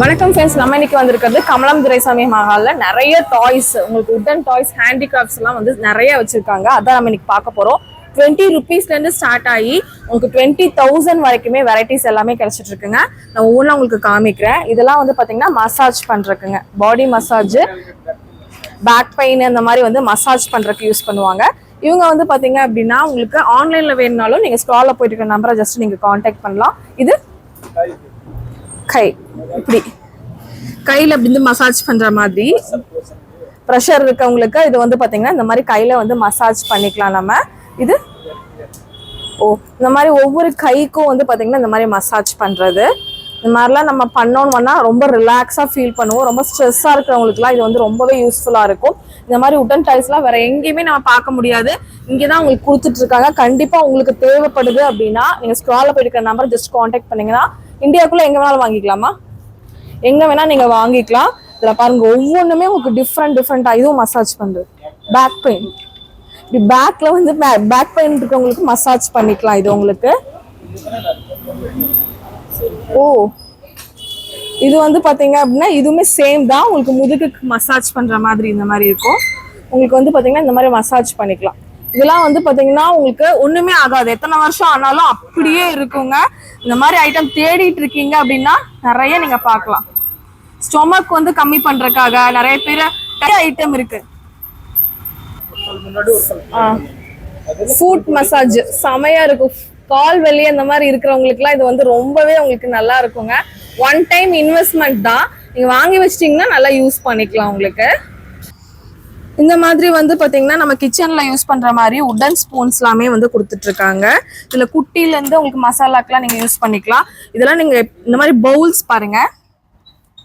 வணக்கம் ஃப்ரெண்ட்ஸ் நம்ம இன்னைக்கு வந்திருக்கிறது கமலம் துரைசாமி மஹால்ல நிறைய டாய்ஸ் உங்களுக்கு உட்டன் டாய்ஸ் ஹேண்டிகிராஃப்ட்ஸ் எல்லாம் வந்து நிறைய வச்சிருக்காங்க. அதான் நம்ம இன்னைக்கு பார்க்க போறோம். டுவெண்ட்டி ருபீஸ்ல இருந்து ஸ்டார்ட் ஆகி உங்களுக்கு டுவெண்ட்டி தௌசண்ட் வரைக்குமே வெரைட்டிஸ் எல்லாமே கிடைச்சிட்டு இருக்குங்க. நான் ஒவ்வொன்றும் உங்களுக்கு காமிக்கிறேன். இதெல்லாம் வந்து பாத்தீங்கன்னா மசாஜ் பண்றதுக்குங்க. பாடி மசாஜ் பேக் பெயின் அந்த மாதிரி வந்து மசாஜ் பண்றதுக்கு யூஸ் பண்ணுவாங்க. இவங்க வந்து பாத்தீங்க அப்படின்னா உங்களுக்கு ஆன்லைன்ல வேணும்னாலும் நீங்க ஸ்டால்ல போயிட்டு இருக்க நம்பரை ஜஸ்ட் நீங்க காண்டாக்ட் பண்ணலாம். இது கை. இப்படி. கையில அப்படி வந்து மசாஜ் பண்ற மாதிரி ப்ரெஷர் இருக்கவங்களுக்கு இது வந்து பாத்தீங்கன்னா இந்த மாதிரி கையில வந்து மசாஜ் பண்ணிக்கலாம் நம்ம. இது ஓ இந்த மாதிரி ஒவ்வொரு கைக்கும் வந்து பாத்தீங்கன்னா இந்த மாதிரி மசாஜ் பண்றது. இந்த மாதிரிலாம் நம்ம பண்ணோம்னா ரொம்ப ரிலாக்ஸாக ஃபீல் பண்ணுவோம். ரொம்ப ஸ்ட்ரெஸ்ஸாக இருக்கிறவங்களுக்குலாம் இது வந்து ரொம்பவே யூஸ்ஃபுல்லாக இருக்கும். இந்த மாதிரி உட்டன் டைல்ஸ்லாம் வேற எங்கேயுமே நம்ம பார்க்க முடியாது. இங்கே தான் உங்களுக்கு கொடுத்துட்டு இருக்காங்க. உங்களுக்கு தேவைப்படுது அப்படின்னா நீங்கள் ஸ்க்ரால போயிருக்கிற நம்பர் ஜஸ்ட் காண்டாக்ட் பண்ணீங்கன்னா இந்தியாவுக்குள்ளே எங்கே வேணாலும் வாங்கிக்கலாமா? எங்க வேணா நீங்க வாங்கிக்கலாம். இதுல பாருங்க ஒவ்வொன்றுமே உங்களுக்கு டிஃப்ரெண்ட் டிஃப்ரெண்டா இதுவும் மசாஜ் பண்றது. பேக் பெயின் இப்படி பேக்ல வந்து பேக் பெயின் இருக்கவங்களுக்கு மசாஜ் பண்ணிக்கலாம் இது உங்களுக்கு. ஓ. இது வந்து பாத்தீங்க அப்படின்னா இதுவுமே சேம் தான். உங்களுக்கு முதுகுக்கு மசாஜ் பண்ற மாதிரி இந்த மாதிரி இருக்கும். உங்களுக்கு வந்து பாத்தீங்கன்னா இந்த மாதிரி மசாஜ் பண்ணிக்கலாம். இதெல்லாம் வந்து பாத்தீங்கன்னா உங்களுக்கு ஒண்ணுமே ஆகாது. எத்தனை வருஷம் ஆனாலும் அப்படியே இருக்குங்க. இந்த மாதிரி ஐட்டம் தேடிட்டு இருக்கீங்க அப்படின்னா நிறைய நீங்க பார்க்கலாம். ஸ்டொமக் வந்து கம்மி பண்றதுக்காக நிறைய பேர் ஐட்டம் இருக்கு. ஃபுட் மசாஜ் செமையா இருக்கும். கால் வலி அந்த மாதிரி இருக்கிறவங்களுக்குலாம் இது வந்து ரொம்பவே உங்களுக்கு நல்லா இருக்குங்க. ஒன் டைம் இன்வெஸ்ட்மெண்ட் தான். நீங்க வாங்கி வச்சிட்டீங்கன்னா நல்லா யூஸ் பண்ணிக்கலாம் உங்களுக்கு. இந்த மாதிரி வந்து பாத்தீங்கன்னா நம்ம கிச்சன்ல யூஸ் பண்ற மாதிரி உடன் ஸ்பூன்ஸ் எல்லாமே வந்து கொடுத்துட்டு இருக்காங்க இதுல குட்டில இருந்து உங்களுக்கு மசாலாக்கெல்லாம் நீங்க யூஸ் பண்ணிக்கலாம். இதெல்லாம் நீங்க இந்த மாதிரி பவுல்ஸ் பாருங்க.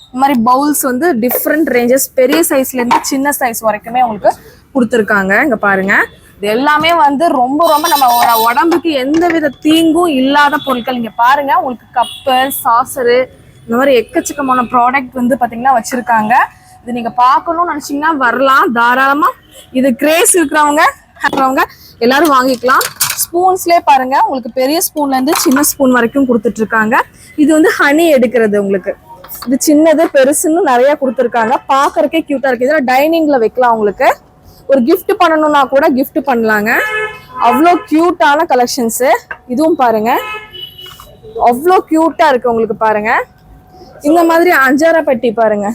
இந்த மாதிரி பவுல்ஸ் வந்து டிஃப்ரெண்ட் ரேஞ்சஸ் பெரிய சைஸ்ல இருந்து சின்ன சைஸ் வரைக்குமே உங்களுக்கு கொடுத்துருக்காங்க. இங்க பாருங்க. இது எல்லாமே வந்து ரொம்ப ரொம்ப நம்ம உடம்புக்கு எந்த வித தீங்கும் இல்லாத பொருட்கள். இங்க பாருங்க. உங்களுக்கு கப்பு சாசரு இந்த மாதிரி எக்கச்சக்கமான ப்ராடக்ட் வந்து பாத்தீங்கன்னா வச்சிருக்காங்க. இது நீங்க பார்க்கணும்னு நினைச்சீங்கன்னா வரலாம். தாராளமா. இது கிரேஸ் இருக்கிறவங்க இருக்கிறவங்க எல்லாரும் வாங்கிக்கலாம். ஸ்பூன்ஸ்லேயே பாருங்க. உங்களுக்கு பெரிய ஸ்பூன்ல இருந்து சின்ன ஸ்பூன் வரைக்கும் கொடுத்துட்டு இருக்காங்க இது வந்து ஹனி எடுக்கிறது உங்களுக்கு. இது சின்னது பெருசுன்னு நிறைய கொடுத்துருக்காங்க. பார்க்கறக்கே கியூட்டா இருக்கு. இதெல்லாம் டைனிங்ல வைக்கலாம் உங்களுக்கு. ஒரு கிஃப்ட் பண்ணணும்னா கூட கிஃப்ட் பண்ணலாங்க. அவ்வளோ கியூட்டான கலெக்ஷன்ஸ் இதுவும் பாருங்க. அவ்வளோ கியூட்டா இருக்கு உங்களுக்கு பாருங்க. இந்த மாதிரி அஞ்சாரப்பட்டி பாருங்க.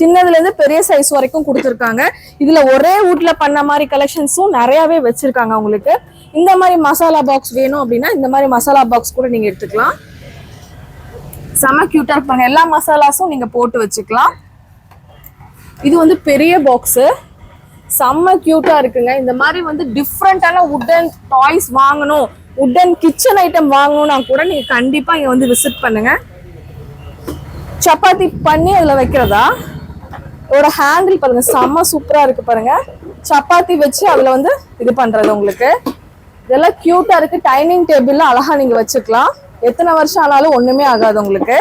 சின்னதுல இருந்து பெரிய சைஸ் வரைக்கும் கொடுத்துருக்காங்க. இதுல ஒரே வீட்ல பண்ண மாதிரி கலெக்ஷன்ஸும் நிறையவே வச்சிருக்காங்க உங்களுக்கு. இந்த மாதிரி மசாலா பாக்ஸ் வேணும் அப்படின்னா இந்த மாதிரி மசாலா பாக்ஸ் கூட நீங்க எடுத்துக்கலாம். செம கியூட்டா இருப்பாங்க. எல்லா மசாலாஸும் நீங்க போட்டு வச்சுக்கலாம். இது வந்து பெரிய பாக்ஸு செம்ம கியூட்டா இருக்குங்க. இந்த மாதிரி வந்து டிஃப்ரெண்டான உட்டன் டாய்ஸ் வாங்கணும். உட்டன் கிச்சன் ஐட்டம் வாங்கணும்னா கூட நீங்க கண்டிப்பா இங்க வந்து விசிட் பண்ணுங்க. சப்பாத்தி பண்ணி அதுல வைக்கிறதா? இதோட ஹேண்டில் பாருங்க செம்ம சூப்பரா இருக்கு பாருங்க. சப்பாத்தி வச்சு அதுல வந்து இது பண்றது உங்களுக்கு. இதெல்லாம் கியூட்டா இருக்கு. டைனிங் டேபிள்ல அழகா நீங்க வச்சுக்கலாம். எத்தனை வருஷம் ஆனாலும் ஒண்ணுமே ஆகாது உங்களுக்கு.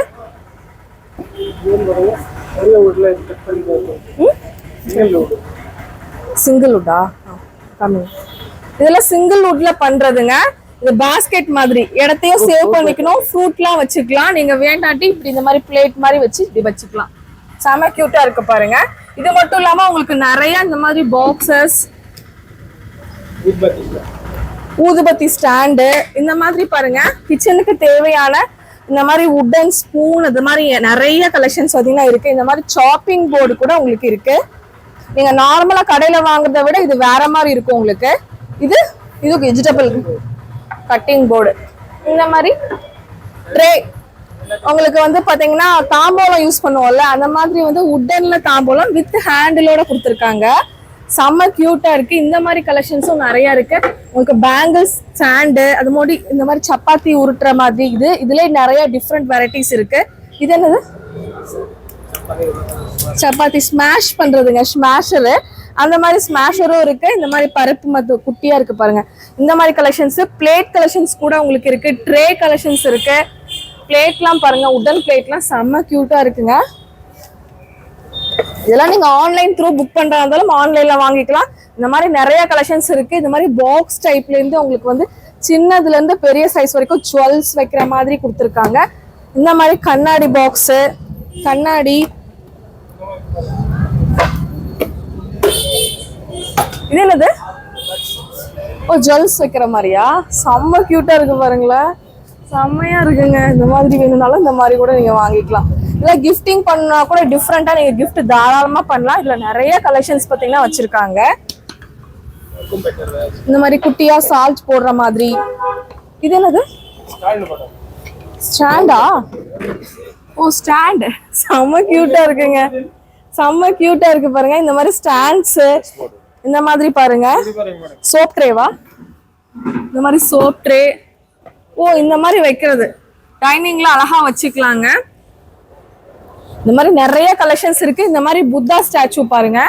சிங்கிள் உட்டா கம்மி இதெல்லாம் சிங்கிள் உட்ல பண்றதுங்க. இது பாஸ்கெட் மாதிரி. இடத்தையும் சேவ் பண்ணிக்கணும். ஃப்ரூட்லாம் வச்சுக்கலாம். நீங்க வேண்டாட்டி இப்படி இந்த மாதிரி பிளேட் மாதிரி வச்சு இப்படி வச்சுக்கலாம். செம கியூட்டா இருக்கு பாருங்க. இது மட்டும் இல்லாம உங்களுக்கு நிறைய இந்த மாதிரி பாக்ஸஸ் ஊதுபத்தி ஸ்டாண்டு இந்த மாதிரி பாருங்க. கிச்சனுக்கு தேவையான இந்த மாதிரி உட்டன் ஸ்பூன் இது மாதிரி நிறைய கலெக்ஷன்ஸ் பார்த்தீங்கன்னா இருக்கு. இந்த மாதிரி சாப்பிங் போர்டு கூட உங்களுக்கு இருக்கு. நீங்க நார்மலா கடையில வாங்குறத விட இது வேற மாதிரி இருக்கும் உங்களுக்கு. இது இது வெஜிடபிள் கட்டிங் போர்டு இந்த மாதிரி ட்ரே உங்களுக்கு வந்து பாத்தீங்கன்னா தாம்பூலம் யூஸ் பண்ணுவோம்ல அந்த மாதிரி வந்து உட்டன்ல தாம்பூலம் வித் ஹேண்டிலோட கொடுத்துருக்காங்க. செம்ம கியூட்டா இருக்கு. இந்த மாதிரி கலெக்ஷன்ஸும் நிறைய இருக்கு. உங்களுக்கு பேங்கிள்ஸ் சாண்டு அது மாதிரி இந்த மாதிரி சப்பாத்தி உருட்டுற மாதிரி இது. இதுல நிறைய டிஃப்ரெண்ட் வெரைட்டிஸ் இருக்கு. இது என்னது? சப்பாத்தி ஸ்மாஷ் பண்றதுங்க ஸ்மாஷரு அந்த மாதிரி ஸ்மாஷரும் இருக்கு. இந்த மாதிரி பருப்பு மத்து குட்டியா இருக்கு பாருங்க. இந்த மாதிரி கலெக்ஷன்ஸ் பிளேட் கலெக்ஷன்ஸ் கூட உங்களுக்கு இருக்கு. ட்ரே கலெக்ஷன்ஸ் இருக்கு. பிளேட்லாம் பாருங்க உடன் பிளேட்லாம் செம்ம கியூட்டா இருக்குங்க. இதெல்லாம் நீங்க ஆன்லைன் த்ரூ புக் பண்றதா இருந்தாலும் ஆன்லைன்ல வாங்கிக்கலாம். இந்த மாதிரி நிறைய கலெக்ஷன்ஸ் இருக்கு. இந்த மாதிரி பாக்ஸ் டைப்ல இருந்து உங்களுக்கு வந்து சின்னதுல இருந்து பெரிய சைஸ் வரைக்கும் ஜுவல்ஸ் வைக்கிற மாதிரி கொடுத்துருக்காங்க. இந்த மாதிரி கண்ணாடி பாக்ஸ் கண்ணாடி. இது என்னது? ஓ ஜுவல்ஸ் வைக்கிற மாதிரியா? செம்ம கியூட்டா இருக்கு பாருங்களேன். செம்மையா இருக்குங்க. இந்த மாதிரி வேணும்னாலும் இந்த மாதிரி கூட நீங்க வாங்கிக்கலாம். இல்ல கிஃப்டிங் பண்ணா கூட டிஃப்ரெண்டா நீங்க கிஃப்ட் தாராளமா பண்ணலாம். இதுல நிறைய கலெக்ஷன்ஸ் பாத்தீங்கன்னா வச்சிருக்காங்க. இந்த மாதிரி குட்டியா சால்ட் போடுற மாதிரி. இது என்னது? ஸ்டாண்டா? ஓ ஸ்டாண்ட் செம்ம கியூட்டா இருக்குங்க. செம்ம கியூட்டா இருக்கு பாருங்க. இந்த மாதிரி ஸ்டாண்ட்ஸ் இந்த மாதிரி பாருங்க. சோப் ட்ரேவா இந்த மாதிரி சோப் ட்ரே ஓ இந்த மாதிரி வைக்கிறது. டைனிங்ல அழகா வச்சுக்கலாங்க. இந்த மாதிரி நிறைய கலெக்ஷன்ஸ் இருக்கு. இந்த மாதிரி புத்தா ஸ்டாச்சு பாருங்க.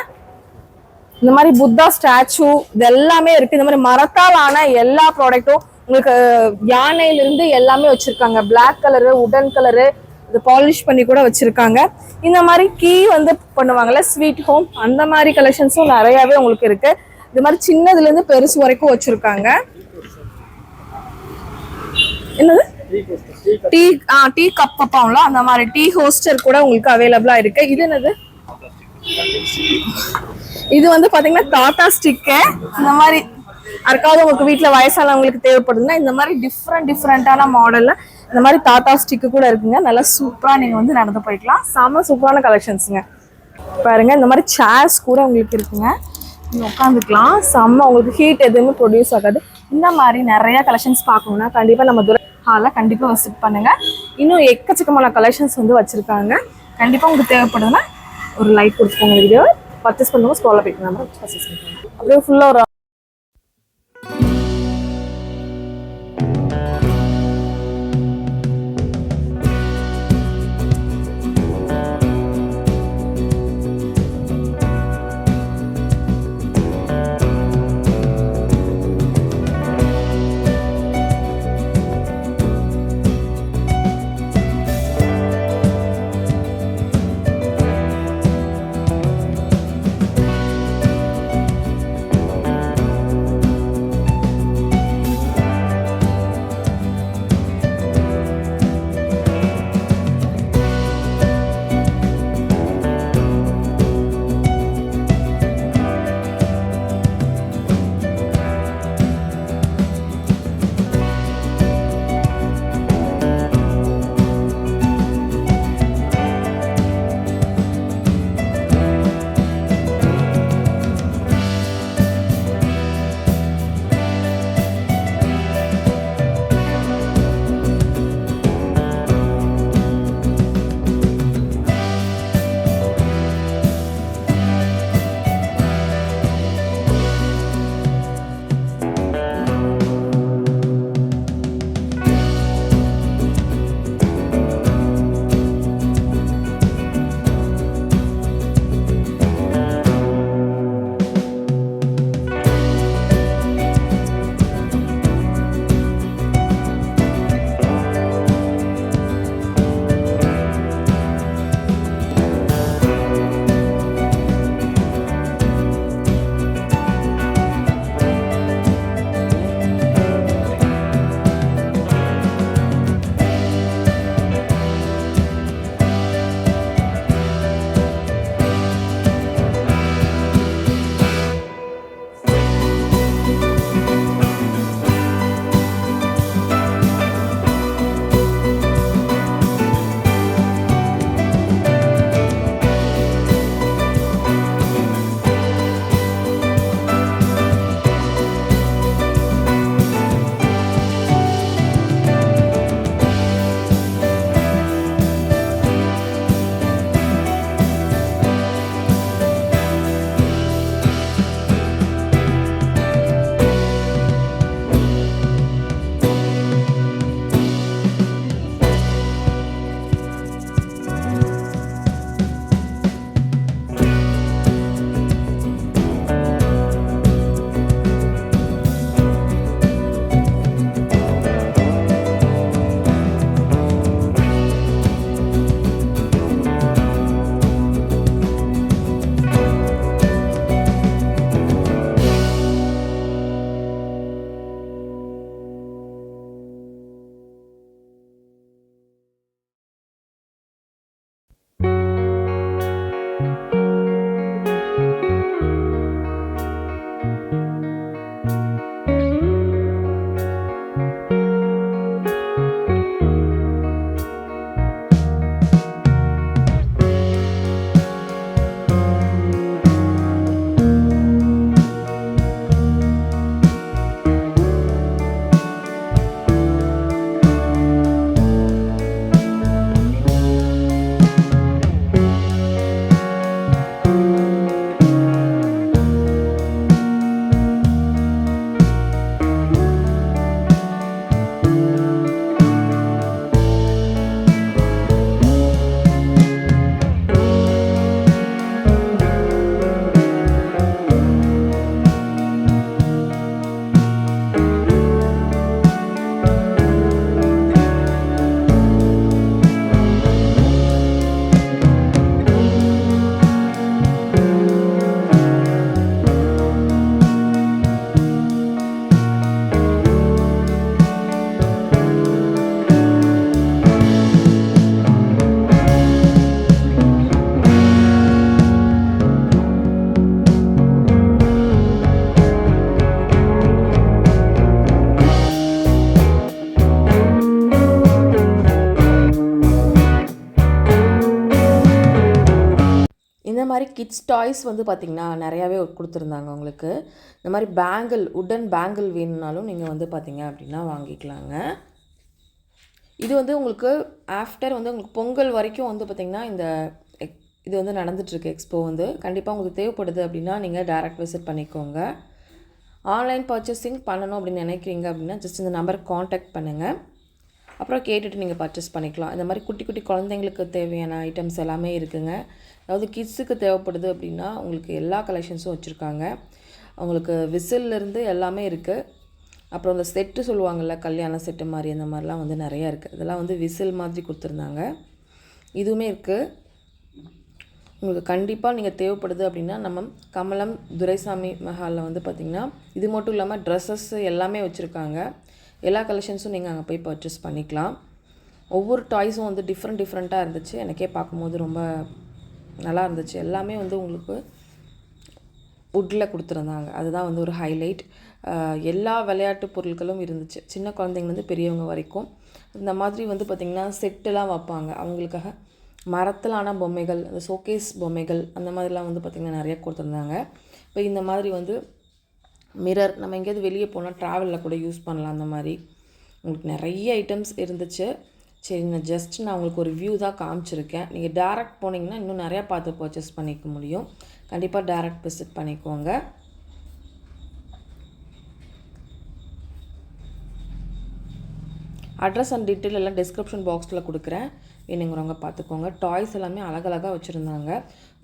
இந்த மாதிரி புத்தா ஸ்டாச்சு இது எல்லாமே இருக்கு. இந்த மாதிரி மரத்தால் ஆன எல்லா ப்ராடக்ட்டும் உங்களுக்கு யானையிலிருந்து எல்லாமே வச்சிருக்காங்க. பிளாக் கலரு உடன் கலரு இது பாலிஷ் பண்ணி கூட வச்சிருக்காங்க. இந்த மாதிரி கீ வந்து பண்ணுவாங்கல்ல ஸ்வீட் ஹோம் அந்த மாதிரி கலெக்ஷன்ஸும் நிறையாவே உங்களுக்கு இருக்கு. இது மாதிரி சின்னதுலேருந்து பெருசு வரைக்கும் வச்சிருக்காங்க. என்னது? டீ ஆ டீ கப் வைப்பாங்களா அந்த மாதிரி டீ ஹோஸ்டர் கூட உங்களுக்கு அவைலபிளா இருக்கு. இது என்னது? இது வந்து பாத்தீங்கன்னா டாடா ஸ்டிக்கு இந்த மாதிரி யாருக்காவது உங்களுக்கு வீட்ல வயசானவங்களுக்கு தேவைப்படுதுன்னா இந்த மாதிரி டிஃப்ரெண்ட் டிஃப்ரெண்டான மாடல்ல இந்த மாதிரி டாடா ஸ்டிக்கு கூட இருக்குங்க. நல்லா சூப்பரா நீங்க வந்து நடந்து போய்க்கலாம். செம சூப்பரான கலெக்ஷன்ஸுங்க பாருங்க இந்த மாதிரி சேர்ஸ் கூட உங்களுக்கு இருக்குங்க. உட்காந்துக்கலாம் செம்ம உங்களுக்கு ஹீட் எதுவுமே ப்ரொடியூஸ் ஆகாது. இந்த மாதிரி நிறைய கலெக்ஷன்ஸ் பார்க்கணும்னா கண்டிப்பா நம்ம துரை ஹாலில் கண்டிப்பாக விசிட் பண்ணுங்க. இன்னும் எக்கச்சக்கமான கலெக்ஷன்ஸ் வந்து வச்சிருக்காங்க. கண்டிப்பா உங்களுக்கு தேவைப்படுதுன்னா ஒரு லைக் கொடுத்துக்கோங்க வீடியோ பர்ச்சேஸ் பண்ணுவாங்க ஸ்கூலில் போய்ட்டு நம்ம பர்ச்சேஸ் பண்ணுவோம் அப்படியே ஃபுல்லாக ஒரு மாதிரி கிட்ஸ் டாய்ஸ் வந்து பார்த்திங்கன்னா நிறையாவே கொடுத்துருந்தாங்க உங்களுக்கு. இந்த மாதிரி பேங்கிள் உட்டன் பேங்கிள் வேணும்னாலும் நீங்கள் வந்து பார்த்தீங்க அப்படின்னா வாங்கிக்கலாங்க. இது வந்து உங்களுக்கு ஆஃப்டர் வந்து உங்களுக்கு பொங்கல் வரைக்கும் வந்து பார்த்திங்கன்னா இந்த எக்- இது வந்து நடந்துகிட்ருக்கு எக்ஸ்போ வந்து. கண்டிப்பாக உங்களுக்கு தேவைப்படுது அப்படின்னா நீங்கள் டேரெக்ட் விசிட் பண்ணிக்கோங்க. ஆன்லைன் பர்ச்சேசிங் பண்ணணும் அப்படின்னு நினைக்கிறீங்க அப்படின்னா ஜஸ்ட் இந்த நம்பருக்கு காண்டாக்ட் பண்ணுங்கள் அப்புறம் கேட்டுட்டு நீங்கள் பர்ச்சேஸ் பண்ணிக்கலாம். இந்த மாதிரி குட்டி குட்டி குழந்தைங்களுக்கு தேவையான ஐட்டம்ஸ் எல்லாமே இருக்குங்க. அதாவது கிட்ஸுக்கு தேவைப்படுது அப்படின்னா உங்களுக்கு எல்லா கலெக்ஷன்ஸும் வச்சுருக்காங்க. அவங்களுக்கு விசில்லேருந்து எல்லாமே இருக்குது அப்புறம் அந்த செட்டு சொல்லுவாங்கள்ல கல்யாண செட்டு மாதிரி அந்த மாதிரிலாம் வந்து நிறையா இருக்குது இதெல்லாம் வந்து விசில் மாதிரி கொடுத்துருந்தாங்க. இதுவுமே இருக்குது உங்களுக்கு கண்டிப்பாக நீங்கள் தேவைப்படுது அப்படின்னா நம்ம கமலம் துரைசாமி மஹாலில் வந்து பார்த்திங்கன்னா இது மட்டும் இல்லாமல் ட்ரெஸ்ஸஸ் எல்லாமே வச்சுருக்காங்க. எல்லா கலெக்ஷன்ஸும் நீங்கள் அங்கே போய் பர்ச்சேஸ் பண்ணிக்கலாம். ஒவ்வொரு டாய்ஸும் வந்து டிஃப்ரெண்ட் டிஃப்ரெண்ட்டாக இருந்துச்சு. எனக்கே பார்க்கும்போது ரொம்ப நல்லா இருந்துச்சு. எல்லாமே வந்து உங்களுக்கு வுட்டில் கொடுத்துருந்தாங்க. அதுதான் வந்து ஒரு ஹைலைட் எல்லா விளையாட்டு பொருட்களும் இருந்துச்சு. சின்ன குழந்தைங்கலேருந்து பெரியவங்க வரைக்கும். இந்த மாதிரி வந்து பார்த்திங்கன்னா செட்டுலாம் வைப்பாங்க. அவங்களுக்காக மரத்திலான பொம்மைகள் அந்த ஷோகேஸ் பொம்மைகள் அந்த மாதிரிலாம் வந்து பார்த்திங்கன்னா நிறைய கொடுத்துருந்தாங்க. இப்போ இந்த மாதிரி வந்து மிரர் நம்ம எங்கேயாவது வெளியே போனால் ட்ராவலில் கூட யூஸ் பண்ணலாம் அந்த மாதிரி. உங்களுக்கு நிறைய ஐட்டம்ஸ் இருந்துச்சு. சரி நான் ஜஸ்ட் நான் உங்களுக்கு ஒரு வியூ தான் காமிச்சிருக்கேன். நீங்கள் டேரக்ட் போனீங்கன்னா இன்னும் நிறையா பார்த்து பர்ச்சேஸ் பண்ணிக்க முடியும். கண்டிப்பாக டேரக்ட் விசிட் பண்ணிக்கோங்க. அட்ரஸ் அண்ட் டீட்டெயில் எல்லாம் டிஸ்கிரிப்ஷன் பாக்ஸில் கொடுக்குறேன். வேணுங்கிறவங்க பார்த்துக்கோங்க. டாய்ஸ் எல்லாமே அழகழகாக வச்சுருந்தாங்க.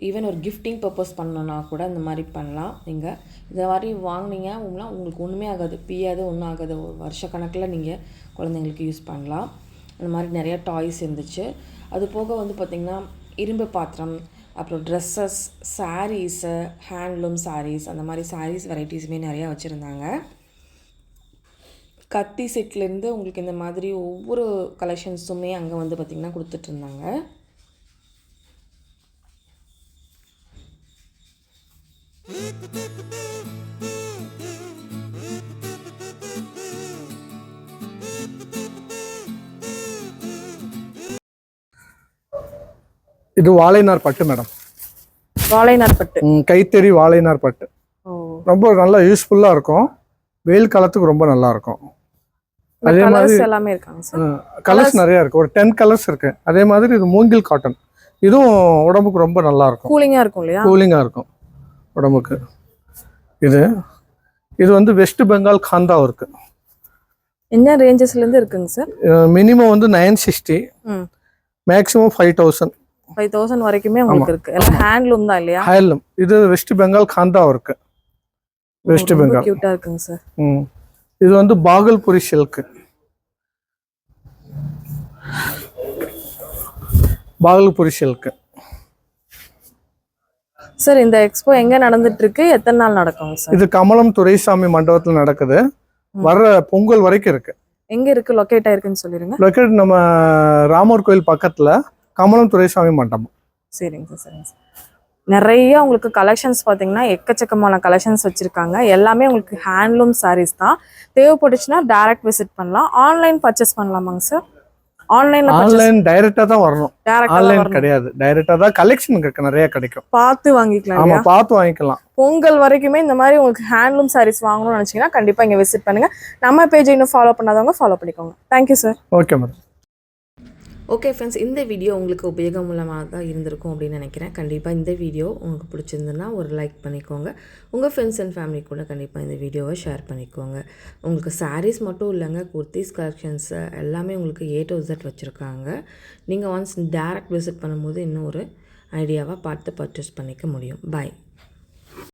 ஈவன் ஒரு கிஃப்டிங் பர்பஸ் பண்ணணுன்னா கூட இந்த மாதிரி பண்ணலாம். நீங்கள் இந்த மாதிரி வாங்கினீங்க உங்களுக்கு ஒன்றுமே ஆகாது. பியாது ஒன்றும் ஆகாது. ஒரு வருஷ கணக்கில் நீங்கள் குழந்தைங்களுக்கு யூஸ் பண்ணலாம். அந்த மாதிரி நிறையா டாய்ஸ் இருந்துச்சு. அது போக வந்து பார்த்திங்கன்னா இரும்பு பாத்திரம் அப்புறம் ட்ரெஸ்ஸஸ் சாரீஸு ஹேண்ட்லூம் சாரீஸ் அந்த மாதிரி சாரீஸ் வெரைட்டிஸுமே நிறையா வச்சுருந்தாங்க. கத்தி செட்லேருந்து உங்களுக்கு இந்த மாதிரி ஒவ்வொரு கலெக்ஷன்ஸுமே அங்கே வந்து பார்த்திங்கன்னா கொடுத்துட்ருந்தாங்க இது வாழைநார் பட்டு மேடம் வாழைநார் பட்டு. கைத்தறி வாழைநார் பட்டு. ரொம்ப நல்லா யூஸ்ஃபுல்லாக இருக்கும். வெயில் காலத்துக்கு ரொம்ப நல்லா இருக்கும். அதே மாதிரி கலர்ஸ் எல்லாமே இருக்காங்க சார் கலர்ஸ் நிறைய இருக்கு. ஒரு டென் கலர்ஸ் இருக்கு. அதே மாதிரி இது மூங்கில் காட்டன் இதுவும் உடம்புக்கு ரொம்ப நல்லா இருக்கும். கூலிங்கா இருக்கும் இல்லையா? கூலிங்காக இருக்கும். உடம்புக்கு. இது இது வந்து வெஸ்ட் பெங்கால் காந்தா இருக்கு. என்ன ரேஞ்சஸ்ல இருந்து இருக்குங்க சார் மினிமம் வந்து nine sixty maximum five thousand five thousand வரைக்குமே உங்களுக்கு இருக்கு. எல்லாம் ஹேண்ட்லூம் தான் இல்லையா? ஹேண்ட்லூம் இது வெஸ்ட் பெங்கால் காந்தா இருக்கு. வெஸ்ட் பெங்கால் கியூட்டா இருக்குங்க சார் ம். இது வந்து Bhagalpuri silk Bhagalpuri silk sir இந்த எக்ஸ்போ எங்க நடந்துட்டு இருக்கு எத்தனை நாள் நடக்குங்க சார்? இது கமலம் துரைசாமி மண்டபத்தில் நடக்குது. வர்ற பொங்கல் வரைக்கும் இருக்கு. எங்க இருக்கு? லொகேட் ஆயிருக்குன்னு சொல்லிருங்க. லொக்கேட் நம்ம ராமர் கோயில் பக்கத்துல கமலம் துரைசாமி மண்டபம். சரிங்க சார் சரிங்க சார். நிறைய உங்களுக்கு கலெக்ஷன்ஸ் பார்த்தீங்கன்னா எக்கச்சக்கமான கலெக்ஷன்ஸ் வச்சுருக்காங்க. எல்லாமே உங்களுக்கு ஹேண்ட்லூம் sarees தான். தேவைப்பட்டுச்சுன்னா டைரக்ட் விசிட் பண்ணலாம். ஆன்லைன் பர்ச்சேஸ் பண்ணலாமாங்க சார்? ஆன்லைனில் ஆன்லைன் டைரக்டா தான் வரணும். ஆன்லைன் கிடையாது. டைரக்டா தான் கலெக்ஷன் இருக்கு. நிறைய கிடைக்கும். பார்த்து வாங்கிக்கலாம் ஆமா பார்த்து வாங்கிக்கலாம். பொங்கல் வரைக்குமே இந்த மாதிரி உங்களுக்கு ஹேண்ட்லூம் sarees வாங்கணும்னு நினச்சிங்கன்னா கண்டிப்பாக இங்கே விசிட் பண்ணுங்கள் நம்ம பேஜ் இன்னும் ஃபாலோ பண்ணாதவங்க ஃபாலோ பண்ணிக்கோங்க. Thank you sir okay madam okay friends இந்த வீடியோ உங்களுக்கு உபயோகமுள்ளமாக தான் இருந்திருக்கும் அப்படின்னு நினைக்கிறேன். கண்டிப்பாக இந்த வீடியோ உங்களுக்கு பிடிச்சிருந்ததுன்னா ஒரு லைக் பண்ணிக்கோங்க. உங்கள் ஃப்ரெண்ட்ஸ் அண்ட் ஃபேமிலி கூட கண்டிப்பாக இந்த வீடியோவை ஷேர் பண்ணிக்கோங்க. உங்களுக்கு சாரீஸ் மட்டும் இல்லைங்க குர்த்திஸ் கலெக்ஷன்ஸ் எல்லாமே உங்களுக்கு ஏ டு இசட் வச்சுருக்காங்க. நீங்கள் ஒன்ஸ் டேரக்ட் விசிட் பண்ணும்போது இன்னும் ஒரு ஐடியாவாக பார்த்து பர்ச்சேஸ் பண்ணிக்க முடியும். பாய்